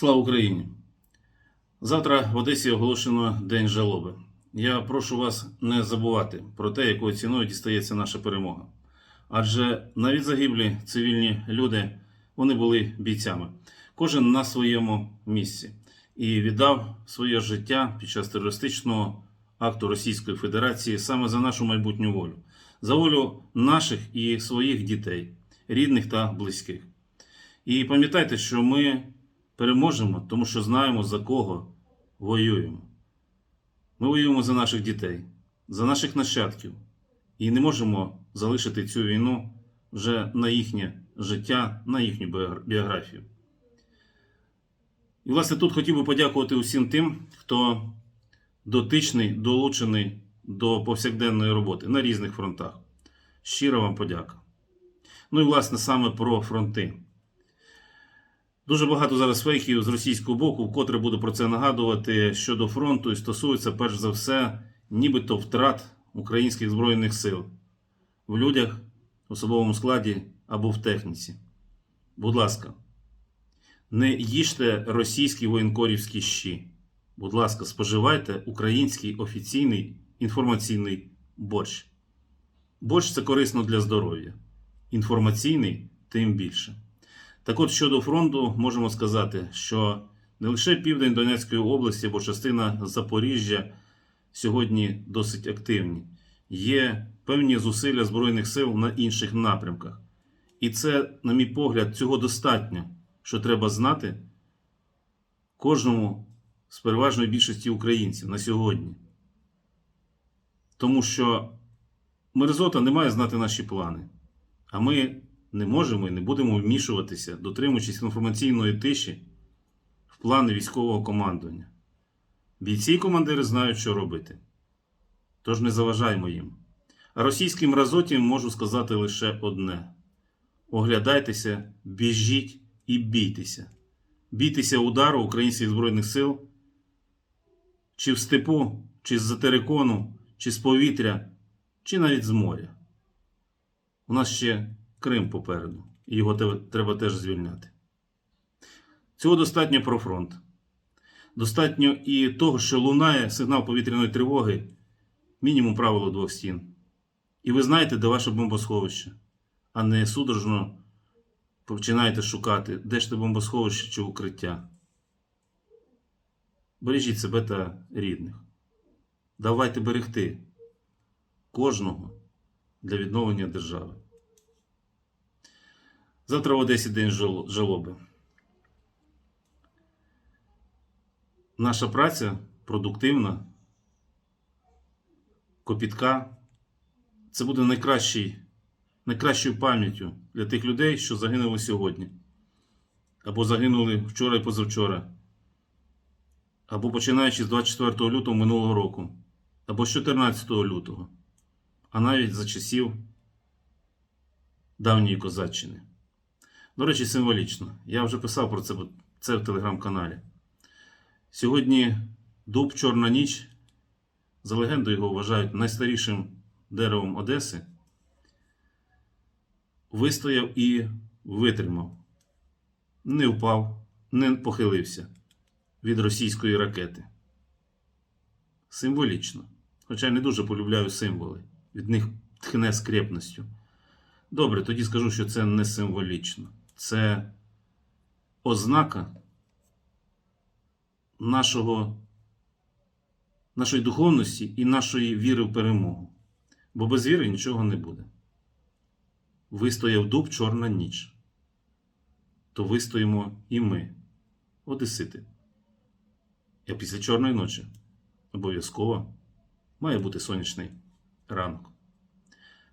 Слава Україні! Завтра в Одесі оголошено День жалоби. Я прошу вас не забувати про те, якою ціною дістається наша перемога. Адже навіть загиблі цивільні люди вони були бійцями, кожен на своєму місці і віддав своє життя під час терористичного акту Російської Федерації саме за нашу майбутню волю, за волю наших і своїх дітей, рідних та близьких. І пам'ятайте, що ми переможемо, тому що знаємо, за кого воюємо. Ми воюємо за наших дітей, за наших нащадків і не можемо залишити цю війну вже на їхнє життя, на їхню біографію. І, власне, тут хотів би подякувати усім тим, хто дотичний, долучений до повсякденної роботи на різних фронтах. Щира вам подяка. Ну і, власне, саме про фронти. Дуже багато зараз фейків з російського боку, вкотре буду про це нагадувати щодо фронту і стосується перш за все, нібито втрат українських збройних сил в людях, особовому складі або в техніці. Будь ласка, не їжте російські воєнкорівські щі. Будь ласка, споживайте український офіційний інформаційний борщ. Борщ це корисно для здоров'я. Інформаційний тим більше. Так от щодо фронту, можемо сказати, що не лише південь Донецької області або частина Запоріжжя сьогодні досить активні. Є певні зусилля Збройних сил на інших напрямках. І це, на мій погляд, цього достатньо, що треба знати кожному з переважної більшості українців на сьогодні. Тому що мерзота не має знати наші плани. А ми не можемо і не будемо вмішуватися, дотримуючись інформаційної тиші в плани військового командування. Бійці і командири знають, що робити. Тож не заважаймо їм. А російській мразоті можу сказати лише одне: оглядайтеся, біжіть і бійтеся. Бійтеся удару українських Збройних сил, чи в степу, чи з-за терикону, чи з повітря, чи навіть з моря. У нас ще Крим попереду, і його треба теж звільняти. Цього достатньо про фронт. Достатньо і того, що лунає сигнал повітряної тривоги, мінімум правило двох стін. І ви знаєте, де ваше бомбосховище, а не судорожно починаєте шукати, де ж те бомбосховище чи укриття. Бережіть себе та рідних. Давайте берегти кожного для відновлення держави. Завтра в Одесі день жал- жалоби. Наша праця продуктивна, копітка. Це буде найкращий, найкращою пам'яттю для тих людей, що загинули сьогодні. Або загинули вчора і позавчора. Або починаючи з 24 лютого минулого року, або з 14 лютого, а навіть за часів давньої козаччини. До речі, символічно. Я вже писав про це, це в телеграм-каналі. Сьогодні дуб Чорна ніч, за легендою його вважають найстарішим деревом Одеси, вистояв і витримав. Не впав, не похилився від російської ракети. Символічно. Хоча я не дуже полюбляю символи. Від них тхне скрепністю. Добре, тоді скажу, що це не символічно. Це ознака нашого, нашої духовності і нашої віри в перемогу. Бо без віри нічого не буде. Вистояв дуб чорна ніч. То вистоїмо і ми, одесити. А після чорної ночі обов'язково має бути сонячний ранок.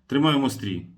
Тримаємо стрій.